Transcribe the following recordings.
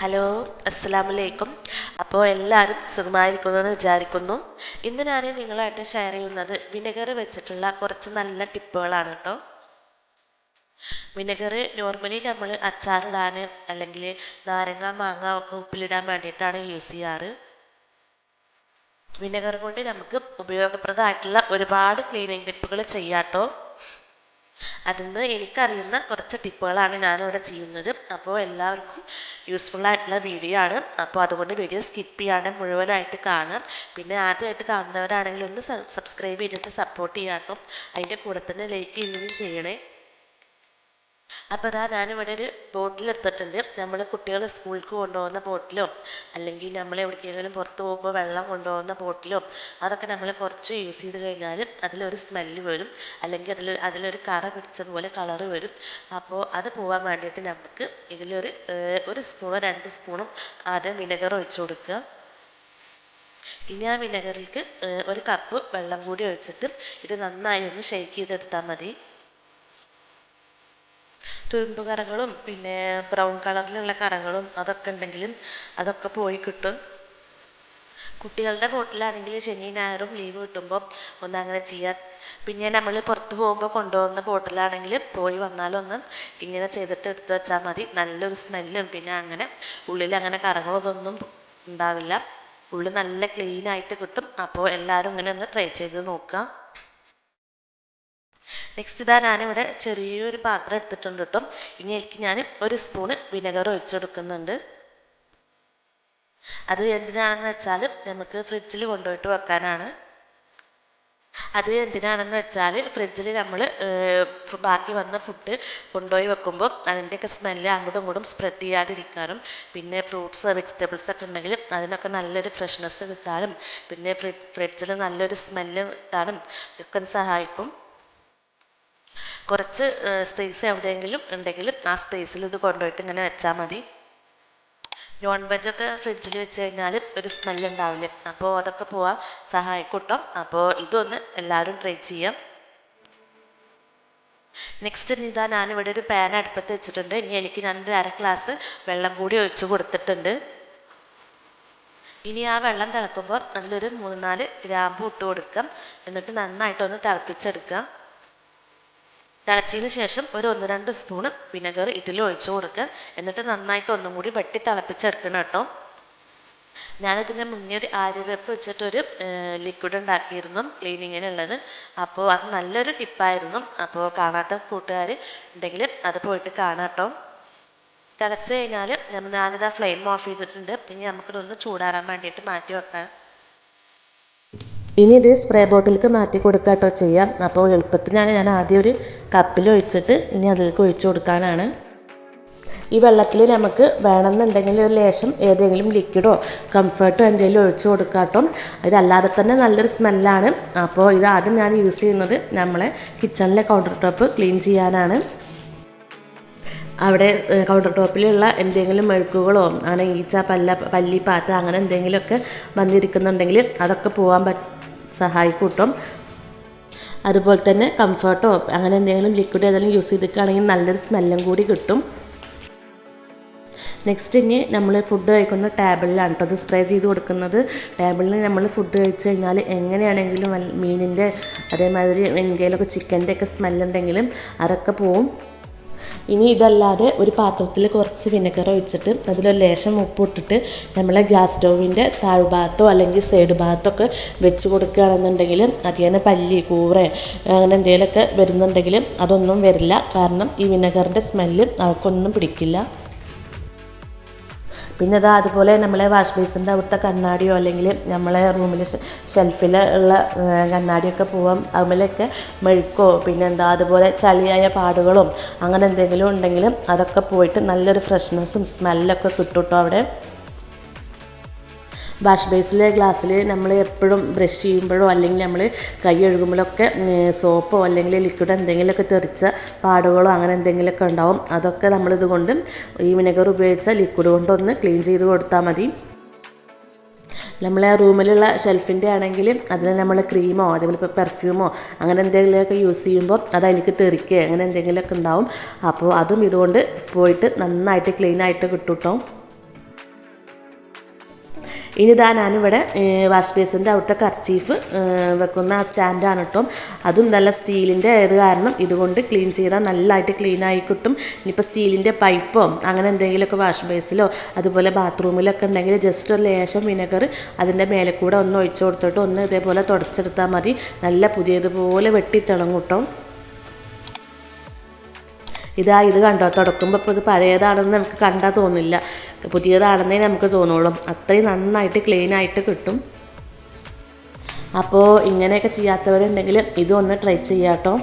Hello അസ്സലാമലൈക്കും അപ്പോൾ എല്ലാവരും സുഖമായിരിക്കുമെന്ന് വിചാരിക്കുന്നു. ഇന്ന് ഞാൻ നിങ്ങളായിട്ട് ഷെയർ ചെയ്യുന്നത് വിനെഗർ വെച്ചിട്ടുള്ള കുറച്ച് നല്ല ടിപ്പുകളാണ് കേട്ടോ. വിനെഗർ നോർമലി നമ്മൾ അച്ചാറിടാൻ അല്ലെങ്കിൽ നാരങ്ങ മാങ്ങ ഒക്കെ ഉപ്പിലിടാൻ വേണ്ടിയിട്ടാണ് യൂസ് ചെയ്യാറ്. വിനെഗർ കൊണ്ട് നമുക്ക് ഉപയോഗപ്രദമായിട്ടുള്ള ഒരുപാട് ക്ലീനിങ് ടിപ്പുകൾ ചെയ്യാം നിന്ന് എനിക്കറിയുന്ന കുറച്ച് ടിപ്പുകളാണ് ഞാനിവിടെ ചെയ്യുന്നത്. അപ്പോൾ എല്ലാവർക്കും യൂസ്ഫുൾ ആയിട്ടുള്ള വീഡിയോ ആണ്. അപ്പോൾ അതുകൊണ്ട് വീഡിയോ സ്കിപ്പ് ചെയ്യാണ്ട് മുഴുവനായിട്ട് കാണാം. പിന്നെ ആദ്യമായിട്ട് കാണുന്നവരാണെങ്കിൽ ഒന്ന് സബ്സ്ക്രൈബ് ചെയ്തിട്ട് സപ്പോർട്ട് ചെയ്യാം കേട്ടോ അതിന്റെ കൂടെ തന്നെ ലൈക്ക് ചെയ്യുകയും ചെയ്യണേ. അപ്പോൾ അതാ ഞാനിവിടെ ഒരു ബോട്ടിൽ എടുത്തിട്ടുണ്ട്. നമ്മൾ കുട്ടികളെ സ്കൂൾക്ക് കൊണ്ടുപോകുന്ന ബോട്ടിലോ അല്ലെങ്കിൽ നമ്മൾ എവിടേക്കെങ്കിലും പുറത്ത് പോകുമ്പോൾ വെള്ളം കൊണ്ടുപോകുന്ന ബോട്ടിലോ അതൊക്കെ നമ്മൾ കുറച്ച് യൂസ് ചെയ്ത് കഴിഞ്ഞാൽ അതിലൊരു സ്മെല്ല് വരും. അല്ലെങ്കിൽ അതിൽ അതിലൊരു കറ പിടിച്ചതുപോലെ കളറ് വരും. അപ്പോൾ അത് പോകാൻ വേണ്ടിയിട്ട് നമുക്ക് ഇതിലൊരു ഒരു സ്പൂണോ രണ്ട് സ്പൂണും ആദ്യം വിനെഗർ ഒഴിച്ച് കൊടുക്കുക. ഇനി ആ വിനെഗറിലേക്ക് ഒരു കപ്പ് വെള്ളം കൂടി ഒഴിച്ചിട്ട് ഇത് നന്നായി ഒന്ന് ഷെയ്ക്ക് ചെയ്തെടുത്താൽ മതി. തുരുമ്പ് കറകളും പിന്നെ ബ്രൗൺ കളറിലുള്ള കറകളും അതൊക്കെ ഉണ്ടെങ്കിലും അതൊക്കെ പോയി കിട്ടും. കുട്ടികളുടെ ബോട്ടിലാണെങ്കിൽ ശനി ഞായറും ലീവ് കിട്ടുമ്പോൾ ഒന്ന് അങ്ങനെ ചെയ്യാം. പിന്നെ നമ്മൾ പുറത്ത് പോകുമ്പോൾ കൊണ്ടുപോകുന്ന ബോട്ടിലാണെങ്കിൽ പോയി വന്നാലൊന്ന് ഇങ്ങനെ ചെയ്തിട്ട് എടുത്തു വെച്ചാൽ മതി. നല്ലൊരു സ്മെല്ലും പിന്നെ അങ്ങനെ ഉള്ളിൽ അങ്ങനെ കറകളൊന്നും ഉണ്ടാവില്ല. ഉള്ളിൽ നല്ല ക്ലീൻ ആയിട്ട് കിട്ടും. അപ്പോൾ എല്ലാവരും ഇങ്ങനെ ഒന്ന് ട്രൈ ചെയ്ത് നോക്കുക. നെക്സ്റ്റ് ഇതാ ഞാനിവിടെ ചെറിയൊരു പാത്രം എടുത്തിട്ടുണ്ട് കേട്ടോ. ഇനി എനിക്ക് ഞാൻ ഒരു സ്പൂണ് വിനെഗർ ഒഴിച്ചെടുക്കുന്നുണ്ട്. അത് എന്തിനാണെന്ന് വെച്ചാൽ നമുക്ക് ഫ്രിഡ്ജിൽ കൊണ്ടുപോയിട്ട് വെക്കാനാണ്. അത് എന്തിനാണെന്ന് വെച്ചാൽ ഫ്രിഡ്ജിൽ നമ്മൾ ബാക്കി വന്ന ഫുഡ് കൊണ്ടുപോയി വെക്കുമ്പോൾ അതിന്റെയൊക്കെ സ്മെല്ല് അങ്ങോട്ടും ഇങ്ങോട്ടും സ്പ്രെഡ് ചെയ്യാതിരിക്കാനും പിന്നെ ഫ്രൂട്ട്സ് വെജിറ്റബിൾസ് ഒക്കെ ഉണ്ടെങ്കിൽ അതിനൊക്കെ നല്ലൊരു ഫ്രഷ്നെസ് കിട്ടാനും പിന്നെ ഫ്രിഡ്ജിൽ നല്ലൊരു സ്മെല്ല് കിട്ടാനും ഒക്കെ സഹായിക്കും. കുറച്ച് സ്പേസ് എവിടെയെങ്കിലും ഉണ്ടെങ്കിൽ ആ സ്പേസിൽ ഇത് കൊണ്ടുപോയിട്ട് ഇങ്ങനെ വെച്ചാൽ മതി. നോൺ വെജൊക്കെ ഫ്രിഡ്ജിൽ വെച്ച് കഴിഞ്ഞാൽ ഒരു സ്മെൽ ഉണ്ടാവില്ല. അപ്പോൾ അതൊക്കെ പോവാൻ സഹായിക്കും കേട്ടോ അപ്പോൾ ഇതൊന്ന് എല്ലാവരും ട്രൈ ചെയ്യാം. നെക്സ്റ്റ് ഇതാ ഞാനിവിടെ ഒരു പാൻ അടുപ്പത്ത് വെച്ചിട്ടുണ്ട്. ഇനി എനിക്ക് ഞാനൊരു അര ഗ്ലാസ് വെള്ളം കൂടി ഒഴിച്ചു കൊടുത്തിട്ടുണ്ട്. ഇനി ആ വെള്ളം തിളക്കുമ്പോൾ അതിലൊരു മൂന്ന് നാല് ഗ്രാമ്പു ഇട്ട് കൊടുക്കാം. എന്നിട്ട് നന്നായിട്ടൊന്ന് തിളപ്പിച്ചെടുക്കാം. തിളച്ചതിന് ശേഷം ഒരു ഒന്ന് രണ്ട് സ്പൂണ് വിനെഗർ ഇതിൽ ഒഴിച്ചു കൊടുക്കുക എന്നിട്ട് നന്നായിട്ട് ഒന്നും കൂടി വെട്ടി തിളപ്പിച്ചെടുക്കണം കേട്ടോ. ഞാനിതിന് മുന്നേ ഒരു ആര്യവേപ്പ് വെച്ചിട്ടൊരു ലിക്വിഡ് ഉണ്ടാക്കിയിരുന്നു ക്ലീനിങ്ങിനുള്ളത് അപ്പോൾ അത് നല്ലൊരു ടിപ്പായിരുന്നു അപ്പോൾ കാണാത്ത കൂട്ടുകാർ ഉണ്ടെങ്കിൽ അത് പോയിട്ട് കാണാം കേട്ടോ. തിളച്ച് കഴിഞ്ഞാൽ ഞാനിത് ആ ഫ്ലെയിം ഓഫ് ചെയ്തിട്ടുണ്ട്. ഇനി നമുക്കിതൊന്ന് ചൂടാറാൻ വേണ്ടിയിട്ട് മാറ്റി വെക്കാം. ഇനി ഇത് സ്പ്രേ ബോട്ടിലേക്ക് മാറ്റി കൊടുക്കുക കേട്ടോ ചെയ്യാം. അപ്പോൾ എളുപ്പത്തിനാണ് ഞാൻ ആദ്യം ഒരു കപ്പിൽ ഒഴിച്ചിട്ട് ഇനി അതിലേക്ക് ഒഴിച്ചു കൊടുക്കാനാണ്. ഈ വെള്ളത്തിൽ നമുക്ക് വേണമെന്നുണ്ടെങ്കിൽ ഒരു ലേശം ഏതെങ്കിലും ലിക്വിഡോ കംഫർട്ടോ എന്തെങ്കിലും ഒഴിച്ചു കൊടുക്കാട്ടോ ഇതല്ലാതെ തന്നെ നല്ലൊരു സ്മെല്ലാണ് അപ്പോൾ ഇത് ആദ്യം ഞാൻ യൂസ് ചെയ്യുന്നത് നമ്മളെ കിച്ചണിലെ കൗണ്ടർ ടോപ്പ് ക്ലീൻ ചെയ്യാനാണ്. അവിടെ കൗണ്ടർ ടോപ്പിലുള്ള എന്തെങ്കിലും മെഴുക്കുകളോ അങ്ങനെ ഈച്ച പല്ല പല്ലി പാറ്റ അങ്ങനെ എന്തെങ്കിലുമൊക്കെ വന്നിരിക്കുന്നുണ്ടെങ്കിൽ അതൊക്കെ പോകാൻ പറ്റും സഹായിക്കും കേട്ടോ അതുപോലെ തന്നെ കംഫർട്ടോ അങ്ങനെ എന്തെങ്കിലും ലിക്വിഡ് ഏതെങ്കിലും യൂസ് ചെയ്തിട്ടാണെങ്കിൽ നല്ലൊരു സ്മെല്ലും കൂടി കിട്ടും. നെക്സ്റ്റ് ഇനി നമ്മൾ ഫുഡ് കഴിക്കുന്ന ടേബിളിലാണ് അത് സ്പ്രേ ചെയ്ത് കൊടുക്കുന്നത്. ടേബിളിൽ നമ്മൾ ഫുഡ് കഴിച്ച് കഴിഞ്ഞാൽ എങ്ങനെയാണെങ്കിലും മീനിന്റെ അതേമാതിരി എന്തെങ്കിലുമൊക്കെ ചിക്കന്റെ ഒക്കെ സ്മെല്ലുണ്ടെങ്കിലും അതൊക്കെ പോവും. ഇനി ഇതല്ലാതെ ഒരു പാത്രത്തിൽ കുറച്ച് വിനെഗർ ഒഴിച്ചിട്ട് അതിലൊരു ലേശം ഉപ്പ് ഇട്ടിട്ട് നമ്മളെ ഗ്യാസ് സ്റ്റൗവിന്റെ താഴ്ഭാഗത്തോ അല്ലെങ്കിൽ സൈഡ് ഭാഗത്തോ ഒക്കെ വെച്ച് കൊടുക്കുകയാണെന്നുണ്ടെങ്കിൽ അതിനെ പല്ലി കൂറ അങ്ങനെ എന്തെങ്കിലുമൊക്കെ വരുന്നുണ്ടെങ്കിൽ അതൊന്നും വരില്ല. കാരണം ഈ വിനെഗറിന്റെ സ്മെല്ല് അവർക്കൊന്നും പിടിക്കില്ല. പിന്നെ അതാ അതുപോലെ നമ്മളെ വാഷ് ബേസിന്റെ അവിടുത്തെ കണ്ണാടിയോ അല്ലെങ്കിൽ നമ്മളെ റൂമിൽ ഷെൽഫിൽ ഉള്ള കണ്ണാടിയൊക്കെ പോവാം. അതുപോലെയൊക്കെ മെഴുക്കോ പിന്നെ എന്താ അതുപോലെ ചളിയായ പാടുകളും അങ്ങനെ എന്തെങ്കിലും ഉണ്ടെങ്കിൽ അതൊക്കെ പോയിട്ട് നല്ലൊരു ഫ്രഷ്നെസ്സും സ്മെല്ലൊക്കെ കിട്ടും കേട്ടോ അവിടെ. വാഷ് ബേസിലെ ഗ്ലാസ്സിൽ നമ്മൾ എപ്പോഴും ബ്രഷ് ചെയ്യുമ്പോഴോ അല്ലെങ്കിൽ നമ്മൾ കൈ കഴുകുമ്പോഴൊക്കെ സോപ്പോ അല്ലെങ്കിൽ ലിക്വിഡ് എന്തെങ്കിലുമൊക്കെ തെറിച്ച പാടുകളോ അങ്ങനെ എന്തെങ്കിലുമൊക്കെ ഉണ്ടാവും. അതൊക്കെ നമ്മളിത് കൊണ്ട് ഈ വിനെഗർ ഉപയോഗിച്ച ലിക്വിഡ് കൊണ്ടൊന്ന് ക്ലീൻ ചെയ്ത് കൊടുത്താൽ മതി. നമ്മൾ ആ റൂമിലുള്ള ഷെൽഫിന്റെ ആണെങ്കിൽ അതിൽ നമ്മൾ ക്രീമോ അതേപോലെ ഇപ്പോൾ പെർഫ്യൂമോ അങ്ങനെ എന്തെങ്കിലുമൊക്കെ യൂസ് ചെയ്യുമ്പോൾ അത് അതിലേക്ക് തെറിക്കുക അങ്ങനെ എന്തെങ്കിലുമൊക്കെ ഉണ്ടാവും. അപ്പോൾ അതും ഇതുകൊണ്ട് പോയിട്ട് നന്നായിട്ട് ക്ലീൻ ആയിട്ട് കിട്ടും കേട്ടോ ഇനി ഇതാ ഇവിടെ വാഷ് ബേസിന്റെ അവിടുത്തെ കർച്ചീഫ് വെക്കുന്ന ആ സ്റ്റാൻഡാണ് കേട്ടോ. അതും നല്ല സ്റ്റീലിന്റെ ആയത് കാരണം ഇതുകൊണ്ട് ക്ലീൻ ചെയ്താൽ നല്ലതായിട്ട് ക്ലീൻ ആയി കിട്ടും. ഇനിയിപ്പോൾ സ്റ്റീലിന്റെ പൈപ്പോ അങ്ങനെ എന്തെങ്കിലുമൊക്കെ വാഷ് ബേസിലോ അതുപോലെ ബാത്റൂമിലൊക്കെ ഉണ്ടെങ്കിൽ ജസ്റ്റ് ഒരു ലേശം വിനെഗർ അതിന്റെ മേലെ കൂടെ ഒന്ന് ഒഴിച്ചു കൊടുത്തിട്ട് ഒന്ന് ഇതേപോലെ തുടച്ചെടുത്താൽ മതി. നല്ല പുതിയതുപോലെ വെട്ടിത്തിളങ്ങും കേട്ടോ. ഇതാ ഇത് കണ്ടോ? തുടക്കുമ്പോൾ ഇപ്പോൾ ഇത് പഴയതാണെന്ന് നമുക്ക് കണ്ടാൽ തോന്നില്ല. പുതിയതാണെന്നേ നമുക്ക് തോന്നുള്ളൂ. അത്രയും നന്നായിട്ട് ക്ലീൻ ആയിട്ട് കിട്ടും. അപ്പോൾ ഇങ്ങനെയൊക്കെ ചെയ്യാത്തവരുണ്ടെങ്കിൽ ഇതൊന്ന് ട്രൈ ചെയ്യാം കേട്ടോ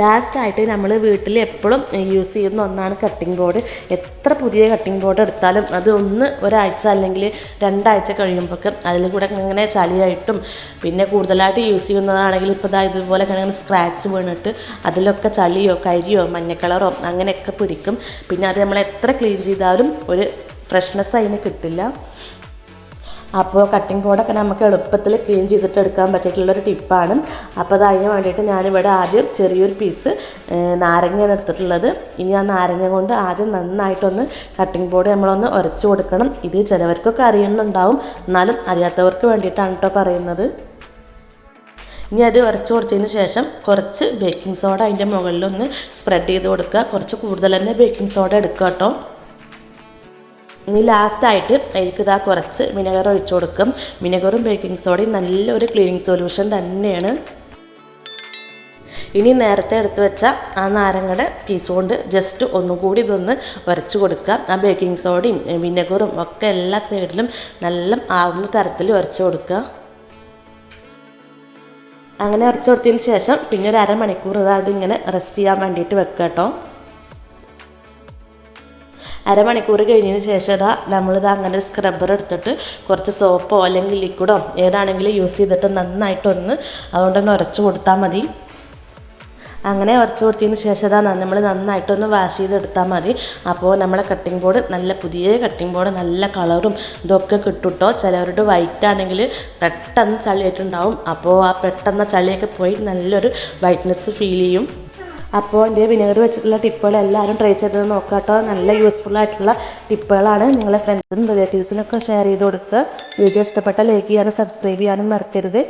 ലാസ്റ്റായിട്ട് നമ്മൾ വീട്ടിൽ എപ്പോഴും യൂസ് ചെയ്യുന്ന ഒന്നാണ് കട്ടിംഗ് ബോർഡ് എത്ര പുതിയ കട്ടിംഗ് ബോർഡ് എടുത്താലും അത് ഒന്ന് ഒരാഴ്ച അല്ലെങ്കിൽ രണ്ടാഴ്ച കഴിയുമ്പോഴൊക്കെ അതിൽ കൂടെ ഇങ്ങനെ ചളിയായിട്ടും പിന്നെ കൂടുതലായിട്ട് യൂസ് ചെയ്യുന്നതാണെങ്കിൽ ഇപ്പോൾ ഇതാ ഇതുപോലെ ഇങ്ങനെ സ്ക്രാച്ച് വീണിട്ട് അതിലൊക്കെ ചളിയോ കരിയോ മഞ്ഞ കളറോ അങ്ങനെയൊക്കെ പിടിക്കും. പിന്നെ അത് നമ്മൾ എത്ര ക്ലീൻ ചെയ്താലും ഒരു ഫ്രഷ്നെസ് അതിന് കിട്ടില്ല. അപ്പോൾ കട്ടിംഗ് ബോർഡൊക്കെ നമുക്ക് എളുപ്പത്തിൽ ക്ലീൻ ചെയ്തിട്ട് എടുക്കാൻ പറ്റിയിട്ടുള്ളൊരു ടിപ്പാണ് അപ്പോൾ അത് അതിന് വേണ്ടിയിട്ട് ഞാനിവിടെ ആദ്യം ചെറിയൊരു പീസ് നാരങ്ങയാണ് എടുത്തിട്ടുള്ളത്. ഇനി ആ നാരങ്ങ കൊണ്ട് ആദ്യം നന്നായിട്ടൊന്ന് കട്ടിംഗ് ബോർഡ് നമ്മളൊന്ന് ഉരച്ചു കൊടുക്കണം. ഇത് ചിലവർക്കൊക്കെ അറിയുന്നുണ്ടാവും. എന്നാലും അറിയാത്തവർക്ക് വേണ്ടിയിട്ടാണ് കേട്ടോ പറയുന്നത്. ഇനി അത് ഉരച്ച് കൊടുത്തതിന് ശേഷം കുറച്ച് ബേക്കിംഗ് സോഡ അതിന്റെ മുകളിലൊന്ന് സ്പ്രെഡ് ചെയ്ത് കൊടുക്കുക. കുറച്ച് കൂടുതൽ തന്നെ ബേക്കിംഗ് സോഡ എടുക്കുക കേട്ടോ ഇനി ലാസ്റ്റായിട്ട് അതിലേക്ക് ഇതാ കുറച്ച് വിനെഗർ ഒഴിച്ചു കൊടുക്കും. വിനെഗറും ബേക്കിംഗ് സോഡയും നല്ലൊരു ക്ലീനിങ് സൊല്യൂഷൻ തന്നെയാണ്. ഇനി നേരത്തെ എടുത്തു വെച്ച ആ നാരങ്ങയുടെ പീസ് കൊണ്ട് ജസ്റ്റ് ഒന്നുകൂടി ഇതൊന്ന് വരച്ച് കൊടുക്കുക ആ ബേക്കിംഗ് സോഡയും വിനെഗറും ഒക്കെ എല്ലാ സൈഡിലും നല്ല ആവുന്ന തരത്തിൽ വരച്ച് കൊടുക്കുക. അങ്ങനെ അരച്ചു കൊടുത്തതിന് ശേഷം പിന്നെ ഒരു അരമണിക്കൂർ അതായത് ഇങ്ങനെ റെസ്റ്റ് ചെയ്യാൻ വേണ്ടിയിട്ട് വെക്കാം കേട്ടോ. അരമണിക്കൂർ കഴിഞ്ഞതിന് ശേഷം ഇതാ നമ്മളിത് അങ്ങനെ ഒരു സ്ക്രബ്ബർ എടുത്തിട്ട് കുറച്ച് സോപ്പോ അല്ലെങ്കിൽ ലിക്വിഡോ ഏതാണെങ്കിലും യൂസ് ചെയ്തിട്ട് നന്നായിട്ടൊന്ന് അതുകൊണ്ടൊന്ന് ഉരച്ച് കൊടുത്താൽ മതി. അങ്ങനെ ഉരച്ച് കൊടുത്തതിന് ശേഷം ഇതാ നമ്മൾ നന്നായിട്ടൊന്ന് വാഷ് ചെയ്തെടുത്താൽ മതി. അപ്പോൾ നമ്മളെ കട്ടിംഗ് ബോർഡ് നല്ല പുതിയ കട്ടിംഗ് ബോർഡ് നല്ല കളറും ഇതൊക്കെ കിട്ടുട്ടോ. ചിലവരുടെ വൈറ്റ് ആണെങ്കിൽ പെട്ടെന്ന് ചളിയായിട്ടുണ്ടാവും. അപ്പോൾ ആ പെട്ടെന്ന് ചളിയൊക്കെ പോയി നല്ലൊരു വൈറ്റ്നെസ് ഫീൽ ചെയ്യും. അപ്പോൾ എന്റെ വിനെഗർ വെച്ചിട്ടുള്ള ടിപ്പുകൾ എല്ലാവരും ട്രൈ ചെയ്ത് നോക്കുക കേട്ടോ. നല്ല യൂസ്ഫുൾ ആയിട്ടുള്ള ടിപ്പുകളാണ് നിങ്ങളെ ഫ്രണ്ട്സിനും റിലേറ്റീവ്സിനൊക്കെ ഷെയർ ചെയ്ത് കൊടുക്കുക. വീഡിയോ ഇഷ്ടപ്പെട്ടാൽ ലൈക്ക് ചെയ്യാനും സബ്സ്ക്രൈബ് ചെയ്യാനും മറക്കരുത്.